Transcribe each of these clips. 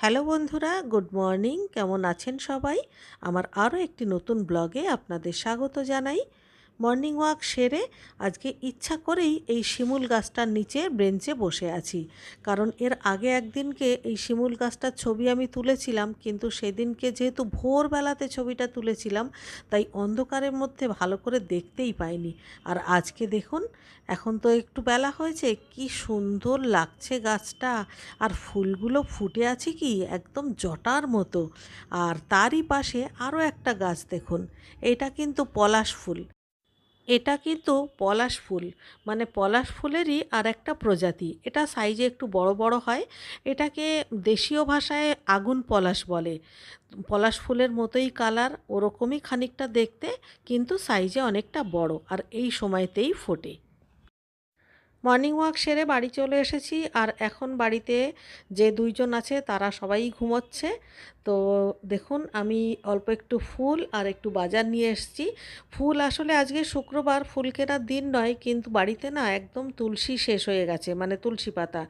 Hello বন্ধুরা, good morning. কেমন আছেন সবাই? আমার আরও একটি নতুন ব্লগে আপনাদের স্বাগত জানাই। মর্নিং ওয়াক সেরে আজকে ইচ্ছা করেই এই শিমুল গাছটার নিচে বেঞ্চে বসে আছি। কারণ এর আগে একদিনকে এই শিমুল গাছটার ছবি আমি তুলেছিলাম, কিন্তু সেদিনকে যেহেতু ভোরবেলাতে ছবিটা তুলেছিলাম, তাই অন্ধকারের মধ্যে ভালো করে দেখতেই পাইনি। আর আজকে দেখুন, এখন তো একটু বেলা হয়েছে, কি সুন্দর লাগছে গাছটা। আর ফুলগুলো ফুটে আছে কি, একদম জটার মতো। আর তারই পাশে আরও একটা গাছ দেখুন, এটা কিন্তু পলাশ ফুল। এটা কিন্তু পলাশ ফুল। মানে পলাশ ফুলেরই আর একটা প্রজাতি। এটা সাইজে একটু বড় বড় হয়। এটাকে দেশীয় ভাষায় আগুন পলাশ বলে। পলাশ ফুলের মতোই কালার ওরকমই খানিকটা দেখতে, কিন্তু সাইজে অনেকটা বড়। আর এই সময়তেই ফোটে। মর্নিং ওয়াক সেরে বাড়ি চলে এসেছি। আর এখন বাড়িতে যে দুইজন আছে, তারা সবাই ঘুমোচ্ছে। তো দেখুন, আমি অল্প একটু ফুল আর একটু বাজার নিয়ে এসেছি। ফুল আসলে আজকে শুক্রবার, ফুল কেনার দিন নয়, কিন্তু বাড়িতে না একদম তুলসী শেষ হয়ে গেছে মানে তুলসী পাতা।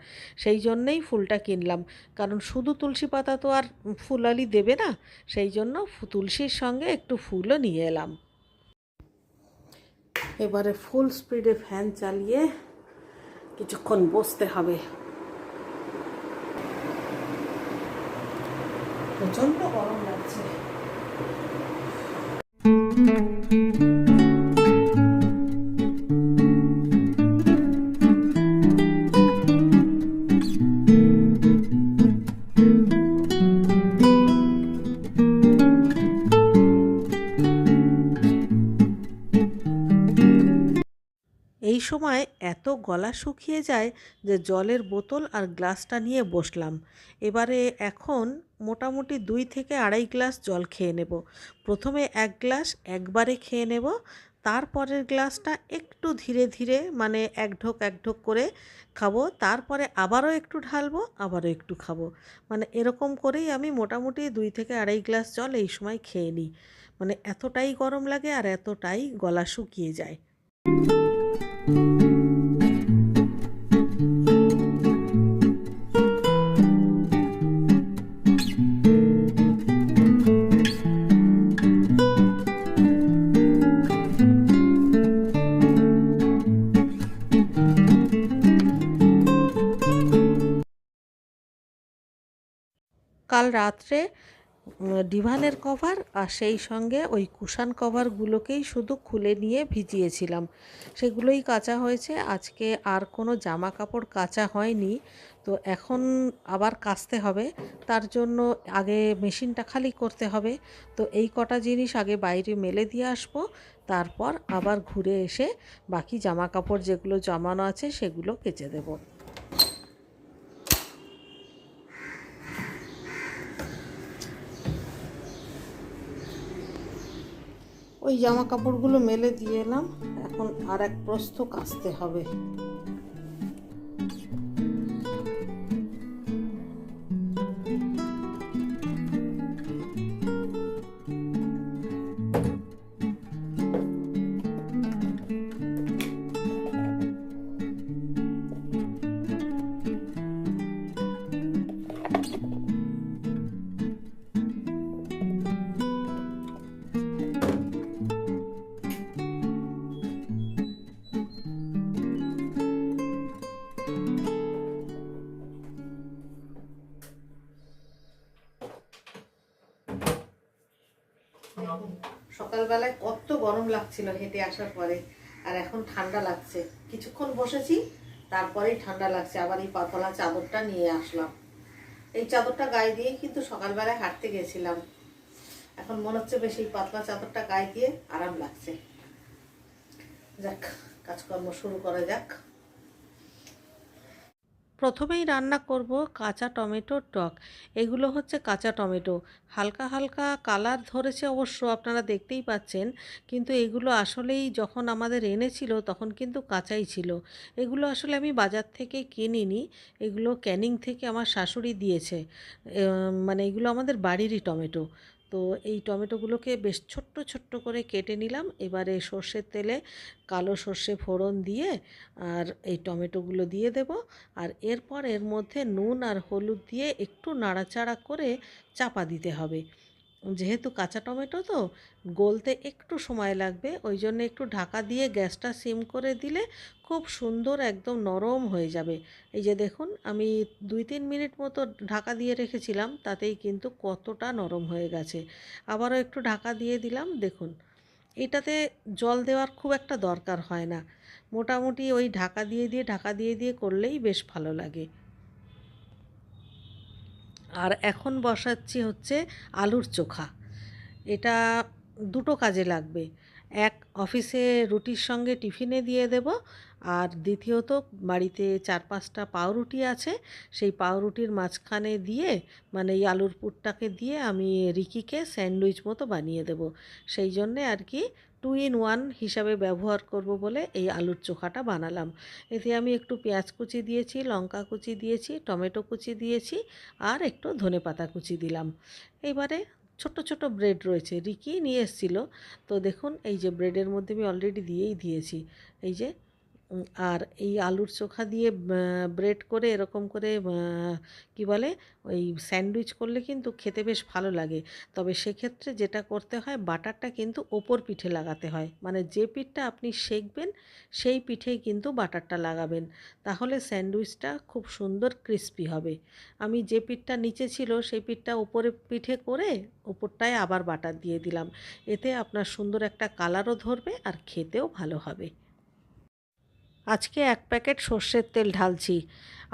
সেই জন্যেই ফুলটা কিনলাম। কারণ শুধু তুলসী পাতা তো আর ফুলালি দেবে না, সেই জন্য তুলসীর সঙ্গে একটু ফুলও নিয়ে এলাম। এবারে ফুল স্পিডে ফ্যান চালিয়ে কিছুক্ষণ বসতে হবে। প্রচণ্ড গরম লাগছে। এই সময় এত গলা শুকিয়ে যায় যে জলের বোতল আর গ্লাসটা নিয়ে বসলাম। এবারে এখন মোটামুটি দুই থেকে আড়াই গ্লাস জল খেয়ে নেব। প্রথমে এক গ্লাস একবারে খেয়ে নেব, তারপরের গ্লাসটা একটু ধীরে ধীরে মানে এক ঢোক এক ঢোক করে খাব, তারপরে আবারও একটু ঢালবো, আবারও একটু খাব। মানে এরকম করেই আমি মোটামুটি দুই থেকে আড়াই গ্লাস জল এই সময় খেয়ে নিই। মানে এতটাই গরম লাগে আর এতটাই গলা শুকিয়ে যায়। কাল রাত্রে ডিভানের কভার আর সেই সঙ্গে ওই কুশান কভারগুলোকেই শুধু খুলে নিয়ে ভিজিয়েছিলাম। সেগুলোই কাচা হয়েছে। আজকে আর কোনো জামা কাপড় কাচা হয়নি। তো এখন আবার কাচতে হবে। তার জন্য আগে মেশিনটা খালি করতে হবে। তো এই কটা জিনিস আগে বাইরে মেলে দিয়ে আসব। তারপর আবার ঘুরে এসে বাকি জামা কাপড় যেগুলো জমানো আছে সেগুলো কেচে দেবো। ওই জামা কাপড়গুলো মেলে দিয়ে এলাম। এখন আর এক প্রস্থ কাচতে হবে। লাগছিল হেঁটে আসার পরে। আর এখন ঠান্ডা লাগছে। কিছুক্ষণ বসেছি, তারপরেই ঠান্ডা লাগছে। আবার এই পাতলা চাদরটা নিয়ে আসলাম। এই চাদরটা গায়ে দিয়ে কিন্তু সকালবেলায় হাঁটতে গেছিলাম। এখন মনে হচ্ছে বেশ এই পাতলা চাদরটা গায়ে দিয়ে আরাম লাগছে। যাক, কাজকর্ম শুরু করা যাক। প্রথমেই রান্না করব কাঁচা টমেটোর টক। এগুলো হচ্ছে কাঁচা টমেটো। হালকা হালকা কালার ধরেছে অবশ্য, আপনারা দেখতেই পাচ্ছেন। কিন্তু এগুলো আসলেই যখন আমাদের এনেছিল তখন কিন্তু কাঁচাই ছিল। এগুলো আসলে আমি বাজার থেকে কিনিনি। এগুলো ক্যানিং থেকে আমার শাশুড়ি দিয়েছে। মানে এগুলো আমাদের বাড়িরই টমেটো। তো এই টমেটোগুলোকে বেশ ছোট্ট ছোট্ট করে কেটে নিলাম। এবারে সর্ষের তেলে কালো সর্ষে ফোড়ন দিয়ে আর এই টমেটোগুলো দিয়ে দেব। আর এরপর এর মধ্যে নুন আর হলুদ দিয়ে একটু নাড়াচাড়া করে চাপা দিতে হবে। যেহেতু কাঁচা টমেটো তো, গলতে একটু সময় লাগবে। ওই জন্য একটু ঢাকা দিয়ে গ্যাসটা সিম করে দিলে খুব সুন্দর একদম নরম হয়ে যাবে। এই যে দেখুন, আমি দুই তিন মিনিট মতো ঢাকা দিয়ে রেখেছিলাম, তাতেই কিন্তু কতটা নরম হয়ে গেছে। আবারও একটু ঢাকা দিয়ে দিলাম, দেখুন। এটাতে জল দেওয়ার খুব একটা দরকার হয় না। মোটামুটি ওই ঢাকা দিয়ে দিয়ে, ঢাকা দিয়ে দিয়ে করলেই বেশ ভালো লাগে। আর এখন বসাচ্ছি হচ্ছে আলুর চোখা। এটা দুটো কাজে লাগবে। এক, অফিসে রুটির সঙ্গে টিফিনে দিয়ে দেব আর দ্বিতীয়ত বাড়িতে চার পাঁচটা পাউরুটি আছে, সেই পাউরুটির মাঝখানে দিয়ে মানে এই আলুর পুরটাকে দিয়ে আমি রিকিকে স্যান্ডউইচ মতো বানিয়ে দেব। সেই জন্যে আর কি টু ইন ওয়ান হিসাবে ব্যবহার করব বলে এই আলুর চোখাটা বানালাম। এতে আমি একটু পেঁয়াজ কুচি দিয়েছি, লঙ্কা কুচি দিয়েছি, টমেটো কুচি দিয়েছি আর একটু ধনে পাতা কুচি দিলাম। এবারে ছোট ছোট ব্রেড রয়েছে, রিকি নিয়ে এসেছিল। তো দেখুন, এই যে ব্রেডের মধ্যে আমি অলরেডি দিয়েই দিয়েছি। এই যে আর এই আলুর চোখা দিয়ে ব্রেড করে এরকম করে কি বলে, ওই স্যান্ডউইচ করলে কিন্তু খেতে বেশ ভালো লাগে। তবে সেক্ষেত্রে যেটা করতে হয়, বাটারটা কিন্তু ওপর পিঠে লাগাতে হয়। মানে যে পিঠটা আপনি সেকবেন, সেই পিঠেই কিন্তু বাটারটা লাগাবেন। তাহলে স্যান্ডউইচটা খুব সুন্দর ক্রিস্পি হবে। আমি যে পিঠটা নিচে ছিল, সেই পিঠটা ওপরে পিঠে করে, ওপরটায় আবার বাটার দিয়ে দিলাম। এতে আপনার সুন্দর একটা কালারও ধরবে আর খেতেও ভালো হবে। আজকে এক প্যাকেট সর্ষের তেল ঢালছি।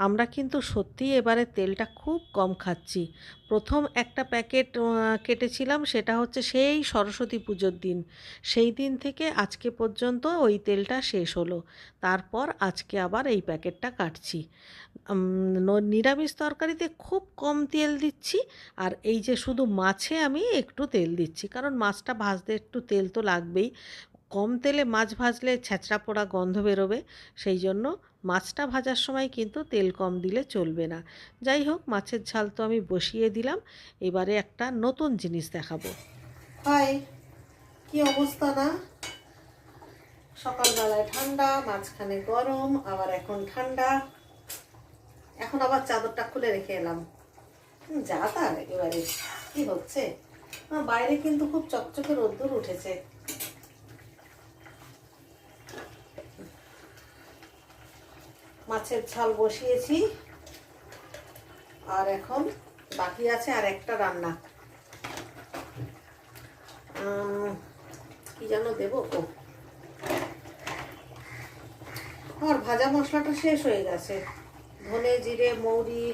আমরা কিন্তু সত্যিই এবারে তেলটা খুব কম খাচ্ছি। প্রথম একটা প্যাকেট কেটেছিলাম, সেটা হচ্ছে সেই সরস্বতী পুজোর দিন। সেই দিন থেকে আজকে পর্যন্ত ওই তেলটা শেষ হলো। তারপর আজকে আবার এই প্যাকেটটা কাটছি। নিরামিষ তরকারিতে খুব কম তেল দিচ্ছি, আর এই যে শুধু মাছে আমি একটু তেল দিচ্ছি। কারণ মাছটা ভাজতে একটু তেল তো লাগবেই। কম তেলে মাছ ভাজলে ছ্যাঁচড়া পোড়া গন্ধ বেরোবে, সেই জন্য মাছটা ভাজার সময় কিন্তু তেল কম দিলে চলবে না। যাই হোক, মাছের ঝাল তো আমি বসিয়ে দিলাম। এবারে একটা নতুন জিনিস দেখাবো। হাই, কি অবস্থা না? সকালবেলায় ঠান্ডা, মাঝখানে গরম, আবার এখন ঠান্ডা। এখন আবার চাদরটা খুলে রেখে এলাম। যা তার এবারে কি হচ্ছে? বাইরে কিন্তু খুব চকচকে রোদ্দুর উঠেছে। মাছের ঝাল বসিয়েছি। আর এখন বাকি আছে আর একটা রান্না। কি যেন দেবো? ও। আমার ভাজা মশলাটা শেষ হয়ে গেছে। ধনে, জিরে, মৌরি,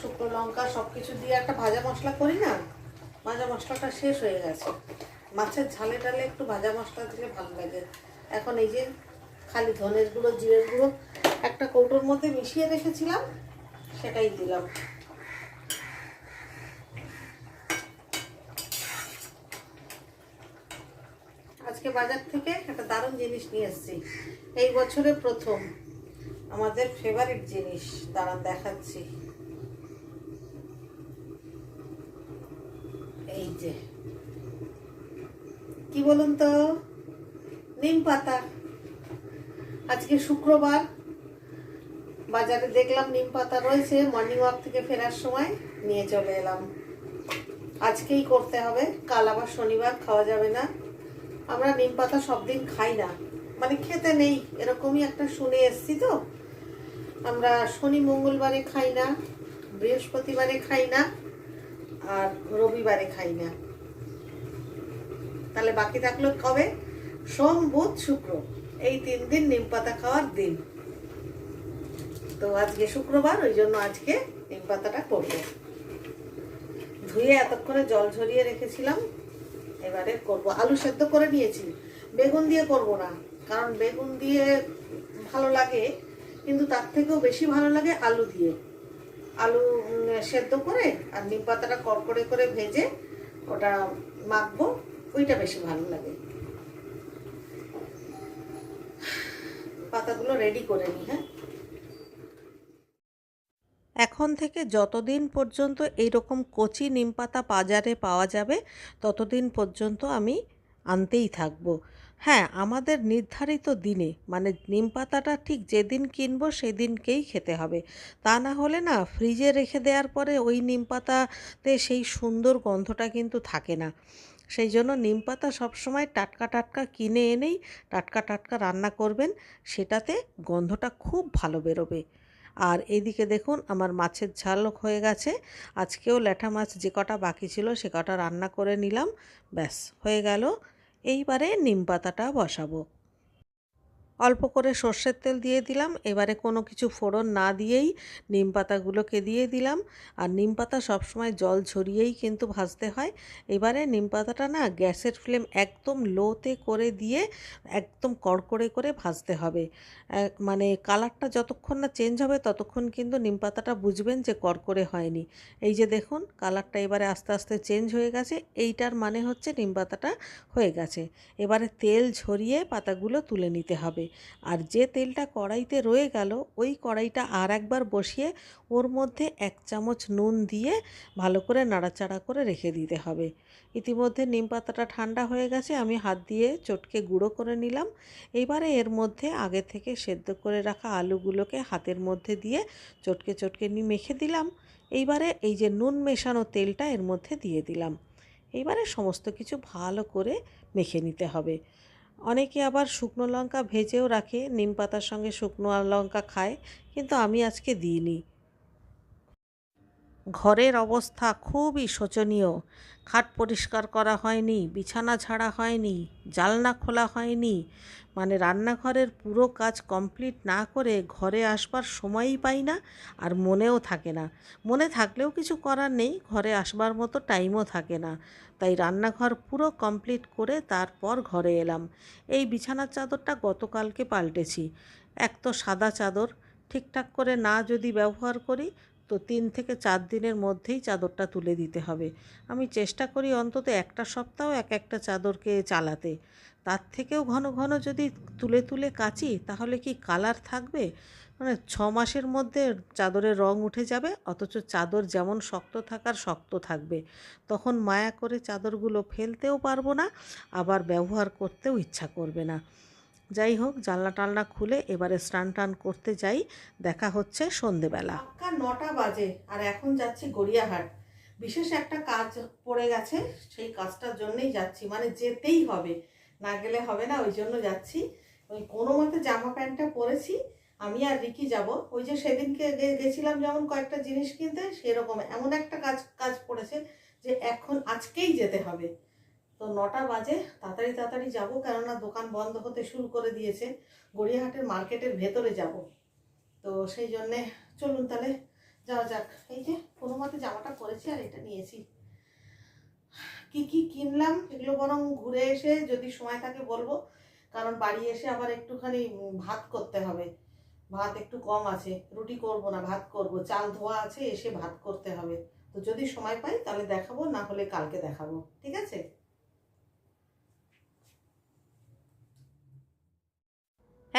শুকনো লঙ্কা সব কিছু দিয়ে একটা ভাজা মশলা করি না? ভাজা মশলাটা শেষ হয়ে গেছে। মাছের ঝালে টালে একটু ভাজা মশলা দিলে ভালো লাগে। এখন এই যে খালি ধনের গুঁড়ো জিরের গুঁড়ো একটা কৌটোর মধ্যে মিশিয়ে রেখেছিলাম, সেটাই দিলাম। আজকে বাজার থেকে একটা দারুণ জিনিস নিয়ে এসেছি। এই বছরে প্রথম আমাদের ফেভারিট জিনিস, দাঁড়ান দেখাচ্ছি। এই যে, কি বলুন তো? নিম পাতা। আজকে শুক্রবার বাজারে দেখলাম নিম পাতা রয়েছে মর্নিং ওয়াক থেকে ফেরার সময় নিয়ে চলে এলাম। আজকেই করতে হবে, কাল আবার শনিবার খাওয়া যাবে না। আমরা নিম পাতা সব দিন খাই না। মানে খেতে নেই, এরকমই একটা শুনে এসছি তো। আমরা শনি মঙ্গলবারে খাই না, বৃহস্পতিবারে খাই না, আর রবিবারে খাই না। তাহলে বাকি থাকল কবে? সোম, বুধ, শুক্র। এই তিন দিন নিম পাতা খাওয়ার দিন। তো আজকে শুক্রবার, ওই জন্য আজকে নিম পাতাটা করব ধুয়ে এতক্ষণে জল ঝরিয়ে রেখেছিলাম, এবারে করব। আলু সেদ্ধ করে নিয়েছি, বেগুন দিয়ে করব না, কারণ বেগুন দিয়ে ভালো লাগে, কিন্তু তার থেকেও বেশি ভালো লাগে আলু দিয়ে। আলু সেদ্ধ করে আর নিম পাতাটা কড়কড়ে করে ভেজে ওটা মাখবো, ওইটা বেশি ভালো লাগে। পাতাগুলো রেডি করে নিই হ্যাঁ? এখন থেকে যতদিন পর্যন্ত এইরকম কচি নিম পাতা বাজারে পাওয়া যাবে, ততদিন পর্যন্ত আমি আনতেই থাকব। হ্যাঁ আমাদের নির্ধারিত দিনে মানে নিম পাতাটা ঠিক যেদিন কিনবো সেদিনকেই খেতে হবে। তা না হলে না ফ্রিজে রেখে দেওয়ার পরে ওই নিম পাতাতে সেই সুন্দর গন্ধটা কিন্তু থাকে না। সেই জন্য নিম পাতা সবসময় টাটকা টাটকা কিনে এনেই, টাটকা টাটকা রান্না করবেন, সেটাতে গন্ধটা খুব ভালো বেরোবে। আর এইদিকে দেখুন আমার মাছের ঝাল হয়ে গেছে। আজকেও ল্যাঠা মাছ যে কটা বাকি ছিল সে কটা রান্না করে নিলাম। ব্যাস, হয়ে গেল। এইবারে নিম পাতাটা বসাবো। অল্প করে সর্ষের তেল দিয়ে দিলাম। এবারে কোনো কিছু ফোড়ন না দিয়েই নিম পাতাগুলোকে দিয়ে দিলাম। আর নিম পাতা সবসময় জল ঝরিয়েই কিন্তু ভাজতে হয়। এবারে নিম পাতাটা না গ্যাসের ফ্লেম একদম লোতে করে দিয়ে একদম কড়কড়ে করে ভাজতে হবে। মানে কালারটা যতক্ষণ না চেঞ্জ হবে ততক্ষণ কিন্তু নিম পাতাটা বুঝবেন যে কড়কড়ে হয়নি। এই যে দেখুন, কালারটা এবারে আস্তে আস্তে চেঞ্জ হয়ে গেছে। এইটার মানে হচ্ছে নিম পাতাটা হয়ে গেছে। এবারে তেল ঝরিয়ে পাতাগুলো তুলে নিতে হবে। আর যে তেলটা কড়াইতে রয়ে গেল, ওই কড়াইটা আর একবার বসিয়ে ওর মধ্যে এক চামচ নুন দিয়ে ভালো করে নাড়াচাড়া করে রেখে দিতে হবে। ইতিমধ্যে নিম পাতাটা ঠান্ডা হয়ে গেছে, আমি হাত দিয়ে চটকে গুঁড়ো করে নিলাম। এবারে এর মধ্যে আগে থেকে সেদ্ধ করে রাখা আলুগুলোকে হাতের মধ্যে দিয়ে চটকে চটকে নিয়ে মেখে দিলাম। এইবারে এই যে নুন মেশানো তেলটা এর মধ্যে দিয়ে দিলাম। এইবারে সমস্ত কিছু ভালো করে মেখে নিতে হবে। অনেকে আবার শুকনো লঙ্কা ভেজেও রাখে নিম পাতার সঙ্গে শুকনো লঙ্কা খায়, কিন্তু আমি আজকে দিইনি। ঘরের অবস্থা খুবই শোচনীয়। খাট পরিষ্কার করা হয়নি, বিছানা ঝাড়া হয়নি জালনা খোলা হয়নি। মানে রান্নাঘরের পুরো কাজ কমপ্লিট না করে ঘরে আসবার সময়ই পাই না আর মনেও থাকে না। মনে থাকলেও কিছু করার নেই, ঘরে আসবার মতো টাইমও থাকে না। তাই রান্নাঘর পুরো কমপ্লিট করে তারপর ঘরে এলাম। এই বিছানার চাদরটা গতকালকে পাল্টেছি। এক তো সাদা চাদর, ঠিকঠাক করে না যদি ব্যবহার করি তো তিন থেকে চার দিনের মধ্যেই চাদরটা তুলে দিতে হবে। আমি চেষ্টা করি অন্তত একটা সপ্তাহ এক একটা চাদরকে চালাতে। তার থেকেও ঘন ঘন যদি তুলে তুলে কাচি, তাহলে কি কালার থাকবে? মানে ছ মাসের মধ্যে চাদরের রং উঠে যাবে, অথচ চাদর যেমন শক্ত থাকার শক্ত থাকবে। তখন মায়া করে চাদরগুলো ফেলতেও পারব না, আবার ব্যবহার করতেও ইচ্ছা করবে না। যাই হোক জানলা টালনা খুলে এবারে স্নান টান করতে যাই। দেখা হচ্ছে সন্ধেবেলা। পাক্কা নটা বাজে আর এখন যাচ্ছি গড়িয়াহাট। বিশেষ একটা কাজ পড়ে গেছে, সেই কাজটার জন্যই যাচ্ছি। মানে যেতেই হবে, না গেলে হবে না, ওই জন্য যাচ্ছি। ওই কোনো মতে জামা প্যান্টটা পরেছি, আমি আর রিকি যাব। ওই যে সেদিনকে গেছিলাম যেমন কয়েকটা জিনিস কিনতে, সেরকম এমন একটা কাজ কাজ পড়েছে যে এখন আজকেই যেতে হবে। তো নটা বাজে, তাড়াতাড়ি তাড়াতাড়ি যাব, কেননা দোকান বন্ধ হতে শুরু করে দিয়েছে। গড়িয়াহাটের মার্কেটের ভেতরে যাব। তো সেই জন্যে চলুন তাহলে যাওয়া যাক। এই যে কোনো মতে জামাটা পরেছি আর এটা নিয়েছি। কি কি কিনলাম এগুলো বরং ঘুরে এসে যদি সময় থাকে বলব, কারণ বাড়ি এসে আবার একটুখানি ভাত করতে হবে। ভাত একটু কম আছে, রুটি করব না, ভাত করব। চাল ধোয়া আছে, এসে ভাত করতে হবে। তো যদি সময় পাই তাহলে দেখাবো, না হলে কালকে দেখাবো। ঠিক আছে?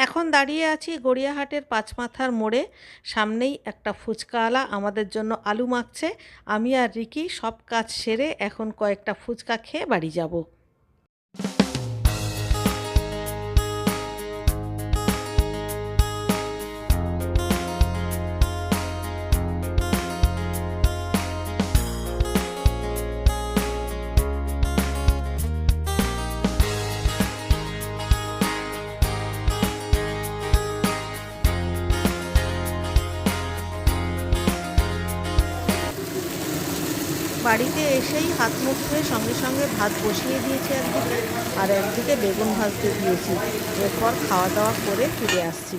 এখন দাঁড়িয়ে আছি গড়িয়াহাটের পাঁচমাথার মোড়ে। সামনেই একটা ফুচকাওয়ালা আমাদের জন্য আলু মাখছে। আমি আর রিকি সব কাজ সেরে এখন কয়েকটা ফুচকা খেয়ে বাড়ি যাব। বাড়িতে এসেই হাত মুখ ধুয়ে সঙ্গে সঙ্গে ভাত বসিয়ে দিয়েছি একদিকে আর একদিকে বেগুন ভাজতে দিয়েছি। এরপর খাওয়া দাওয়া করে ফিরে আসছি।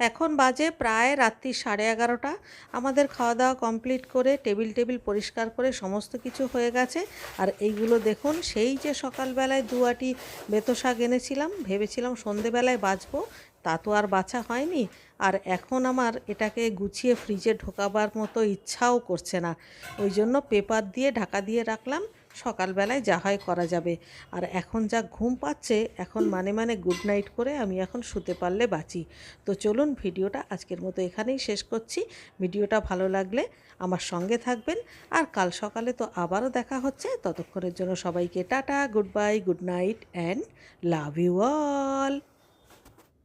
এখন বাজে প্রায় রাত্রি সাড়ে এগারোটা। আমাদের খাওয়া দাওয়া কমপ্লিট করে টেবিল টেবিল পরিষ্কার করে সমস্ত কিছু হয়ে গেছে। আর এইগুলো দেখুন, সেই যে সকালবেলায় দুয়াটি বেতো শাক এনেছিলাম, ভেবেছিলাম সন্ধেবেলায় বাছবো তা তো আর বাছা হয়নি। আর এখন আমার এটাকে গুছিয়ে ফ্রিজে ঢোকাবার মতো ইচ্ছাও করছে না। ওই জন্য পেপার দিয়ে ঢাকা দিয়ে রাখলাম, সকালবেলায় যা হয় করা যাবে। আর এখন যা ঘুম পাচ্ছে, এখন মানে মানে গুড নাইট করে আমি এখন শুতে পারলে বাঁচি। তো চলুন ভিডিওটা আজকের মতো এখানেই শেষ করছি। ভিডিওটা ভালো লাগলে আমার সঙ্গে থাকবেন। আর কাল সকালে তো আবারও দেখা হচ্ছে। ততক্ষণের জন্য সবাইকে tata goodbye good night and love you all